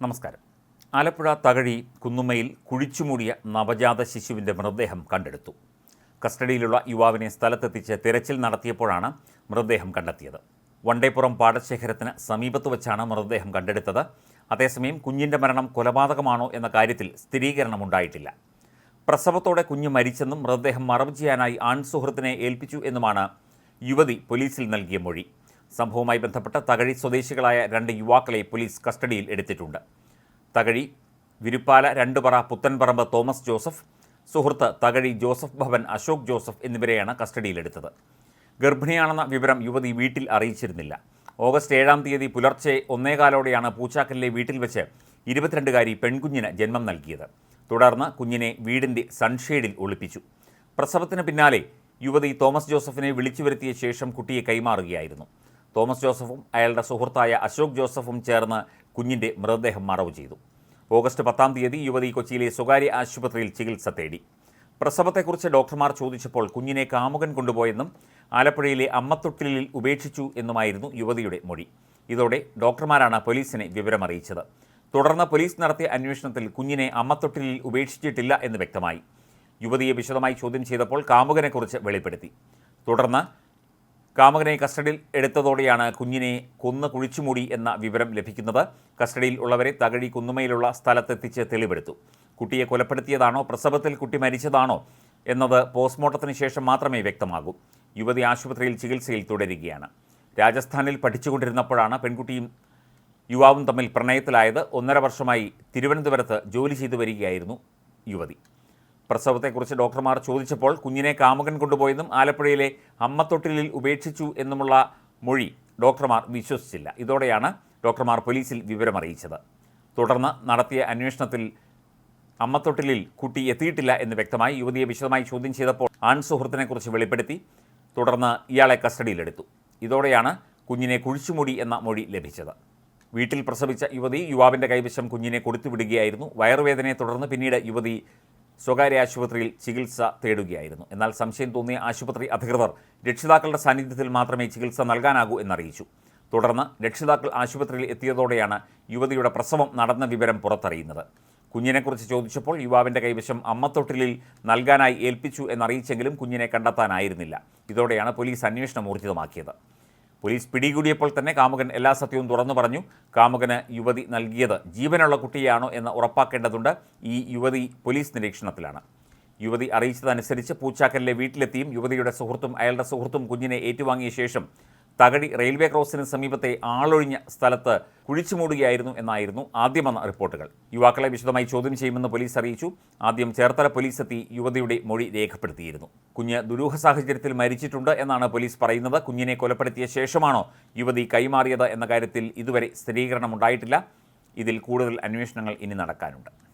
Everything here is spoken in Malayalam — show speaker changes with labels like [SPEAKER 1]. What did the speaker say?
[SPEAKER 1] നമസ്കാരം. ആലപ്പുഴ തകഴി കുന്നുമ്മയിൽ കുഴിച്ചുമൂടിയ നവജാത ശിശുവിന്റെ മൃതദേഹം കണ്ടെടുത്തു. കസ്റ്റഡിയിലുള്ള യുവാവിനെ സ്ഥലത്തെത്തിച്ച് തിരച്ചിൽ നടത്തിയപ്പോഴാണ് മൃതദേഹം കണ്ടെത്തിയത്. വണ്ടേപ്പുറം പാടശേഖരത്തിന് സമീപത്ത് വെച്ചാണ് മൃതദേഹം കണ്ടെടുത്തത്. അതേസമയം കുഞ്ഞിന്റെ മരണം കൊലപാതകമാണോ എന്ന കാര്യത്തിൽ സ്ഥിരീകരണമുണ്ടായിട്ടില്ല. പ്രസവത്തോടെ കുഞ്ഞ് മരിച്ചെന്നും മൃതദേഹം മറവ് ചെയ്യാനായി ആൺ സുഹൃത്തിനെ ഏൽപ്പിച്ചു എന്നുമാണ് യുവതി പോലീസിൽ നൽകിയ മൊഴി. സംഭവവുമായി ബന്ധപ്പെട്ട് തകഴി സ്വദേശികളായ രണ്ട് യുവാക്കളെ പോലീസ് കസ്റ്റഡിയിൽ എടുത്തിട്ടുണ്ട്. തകഴി വിരുപ്പാല രണ്ടുപറ പുത്തൻപറമ്പ് തോമസ് ജോസഫ് സുഹൃത്ത് തകഴി ജോസഫ് ഭവൻ അശോക് ജോസഫ് എന്നിവരെയാണ് കസ്റ്റഡിയിലെടുത്തത് ഗർഭിണിയാണെന്ന വിവരം യുവതി വീട്ടിൽ അറിയിച്ചിരുന്നില്ല. ഓഗസ്റ്റ് ഏഴാം തീയതി പുലർച്ചെ ഒന്നേകാലോടെയാണ് പൂച്ചാക്കലിലെ വീട്ടിൽ വെച്ച് ഇരുപത്തിരണ്ടുകാരി പെൺകുഞ്ഞിന് ജന്മം നൽകിയത്. തുടർന്ന് കുഞ്ഞിനെ വീടിന്റെ സൺഷെയ്ഡിൽ ഒളിപ്പിച്ചു. പ്രസവത്തിന് പിന്നാലെ യുവതി തോമസ് ജോസഫിനെ വിളിച്ചു വരുത്തിയ ശേഷം കുട്ടിയെ കൈമാറുകയായിരുന്നു. തോമസ് ജോസഫും അയാളുടെ സുഹൃത്തായ അശോക് ജോസഫും ചേർന്ന് കുഞ്ഞിന്റെ മൃതദേഹം മറവ് ചെയ്തു. ഓഗസ്റ്റ് പത്താം തീയതി യുവതി കൊച്ചിയിലെ സ്വകാര്യ ആശുപത്രിയിൽ ചികിത്സ തേടി. പ്രസവത്തെക്കുറിച്ച് ഡോക്ടർമാർ ചോദിച്ചപ്പോൾ കുഞ്ഞിനെ കാമുകൻ കൊണ്ടുപോയെന്നും ആലപ്പുഴയിലെ അമ്മത്തൊട്ടിലിൽ ഉപേക്ഷിച്ചു എന്നുമായിരുന്നു യുവതിയുടെ മൊഴി. ഇതോടെ ഡോക്ടർമാരാണ് പോലീസിനെ വിവരമറിയിച്ചത്. തുടർന്ന് പോലീസ് നടത്തിയ അന്വേഷണത്തിൽ കുഞ്ഞിനെ അമ്മത്തൊട്ടിലിൽ ഉപേക്ഷിച്ചിട്ടില്ല എന്ന് വ്യക്തമായി. യുവതിയെ വിശദമായി ചോദ്യം ചെയ്തപ്പോൾ കാമുകനെക്കുറിച്ച് വെളിപ്പെടുത്തി. തുടർന്ന് കാമുകനെ കസ്റ്റഡിയിൽ എടുത്തതോടെയാണ് കുഞ്ഞിനെ കൊന്ന് കുഴിച്ചുമൂടി എന്ന വിവരം ലഭിക്കുന്നത്. കസ്റ്റഡിയിൽ ഉള്ളവരെ തകഴി കുന്നുമയിലുള്ള സ്ഥലത്തെത്തിച്ച് തെളിവെടുത്തു. കുട്ടിയെ കൊലപ്പെടുത്തിയതാണോ? പ്രസവത്തിൽ കുട്ടി മരിച്ചതാണോ? എന്നത് പോസ്റ്റ്മോർട്ടത്തിന് ശേഷം മാത്രമേ വ്യക്തമാകൂ. യുവതി ആശുപത്രിയിൽ ചികിത്സയിൽ തുടരുകയാണ്. രാജസ്ഥാനിൽ പഠിച്ചുകൊണ്ടിരുന്നപ്പോഴാണ് പെൺകുട്ടിയും യുവാവും തമ്മിൽ പ്രണയത്തിലായത്. ഒന്നര വർഷമായി തിരുവനന്തപുരത്ത് ജോലി ചെയ്തു വരികയായിരുന്നു യുവതി. പ്രസവത്തെക്കുറിച്ച് ഡോക്ടർമാർ ചോദിച്ചപ്പോൾ കുഞ്ഞിനെ കാമുകൻ കൊണ്ടുപോയെന്നും ആലപ്പുഴയിലെ അമ്മത്തൊട്ടിലിൽ ഉപേക്ഷിച്ചു എന്നുമുള്ള മൊഴി ഡോക്ടർമാർ വിശ്വസിച്ചില്ല. ഇതോടെയാണ് ഡോക്ടർമാർ പോലീസിൽ വിവരമറിയിച്ചത്. തുടർന്ന് നടത്തിയ അന്വേഷണത്തിൽ അമ്മത്തൊട്ടിലിൽ കുട്ടി എത്തിയിട്ടില്ല എന്ന് വ്യക്തമായി യുവതിയെ വിശദമായി ചോദ്യം ചെയ്തപ്പോൾ ആൺ സുഹൃത്തിനെക്കുറിച്ച് വെളിപ്പെടുത്തി തുടർന്ന് ഇയാളെ കസ്റ്റഡിയിലെടുത്തു. ഇതോടെയാണ് കുഞ്ഞിനെ കുഴിച്ചുമൂടി എന്ന മൊഴി ലഭിച്ചത്. വീട്ടിൽ പ്രസവിച്ച യുവതി യുവാവിന്റെ കൈവശം കുഞ്ഞിനെ കൊടുത്തുവിടുകയായിരുന്നു. വയറുവേദനയെ തുടർന്ന് പിന്നീട് യുവതി സ്വകാര്യ ആശുപത്രിയിൽ ചികിത്സ തേടുകയായിരുന്നു. എന്നാൽ സംശയം തോന്നിയ ആശുപത്രി അധികൃതർ രക്ഷിതാക്കളുടെ സാന്നിധ്യത്തിൽ മാത്രമേ ചികിത്സ നൽകാനാകൂ എന്നറിയിച്ചു. തുടർന്ന് രക്ഷിതാക്കൾ ആശുപത്രിയിൽ എത്തിയതോടെയാണ് യുവതിയുടെ പ്രസവം നടന്ന വിവരം പുറത്തറിയുന്നത്. കുഞ്ഞിനെക്കുറിച്ച് ചോദിച്ചപ്പോൾ യുവാവിന്റെ കൈവശം അമ്മത്തൊട്ടിലിൽ നൽകാനായി ഏൽപ്പിച്ചു എന്നറിയിച്ചെങ്കിലും കുഞ്ഞിനെ കണ്ടെത്താനായിരുന്നില്ല. ഇതോടെയാണ് പോലീസ് അന്വേഷണം ഊർജിതമാക്കിയത്. പോലീസ് പിടികൂടിയപ്പോൾ തന്നെ കാമുകൻ എല്ലാ സത്യവും തുറന്നു പറഞ്ഞു. കാമുകന് യുവതി നൽകിയത് ജീവനുള്ള കുട്ടിയാണോ എന്ന് ഉറപ്പാക്കേണ്ടതുണ്ട്. ഈ യുവതി പോലീസ് നിരീക്ഷണത്തിലാണ്. യുവതി അറിയിച്ചതനുസരിച്ച് പൂച്ചാക്കലിലെ വീട്ടിലെത്തിയും യുവതിയുടെ സുഹൃത്തും അയാളുടെ സുഹൃത്തും കുഞ്ഞിനെ ഏറ്റുവാങ്ങിയ ശേഷം തകഴി റെയിൽവേ ക്രോസിന് സമീപത്തെ ആളൊഴിഞ്ഞ സ്ഥലത്ത് കുഴിച്ചുമൂടുകയായിരുന്നു എന്നായിരുന്നു ആദ്യം വന്ന റിപ്പോർട്ടുകൾ. യുവാക്കളെ വിശദമായി ചോദ്യം ചെയ്യുമെന്ന് പോലീസ് അറിയിച്ചു. ആദ്യം ചേർത്തല പോലീസ് എത്തി യുവതിയുടെ മൊഴി രേഖപ്പെടുത്തിയിരുന്നു. കുഞ്ഞ് ദുരൂഹ സാഹചര്യത്തിൽ മരിച്ചിട്ടുണ്ട് എന്നാണ് പോലീസ് പറയുന്നത്. കുഞ്ഞിനെ കൊലപ്പെടുത്തിയ ശേഷമാണോ യുവതി കൈമാറിയത് എന്ന കാര്യത്തിൽ ഇതുവരെ സ്ഥിരീകരണമുണ്ടായിട്ടില്ല. ഇതിൽ കൂടുതൽ അന്വേഷണങ്ങൾ ഇനി നടക്കാനുണ്ട്.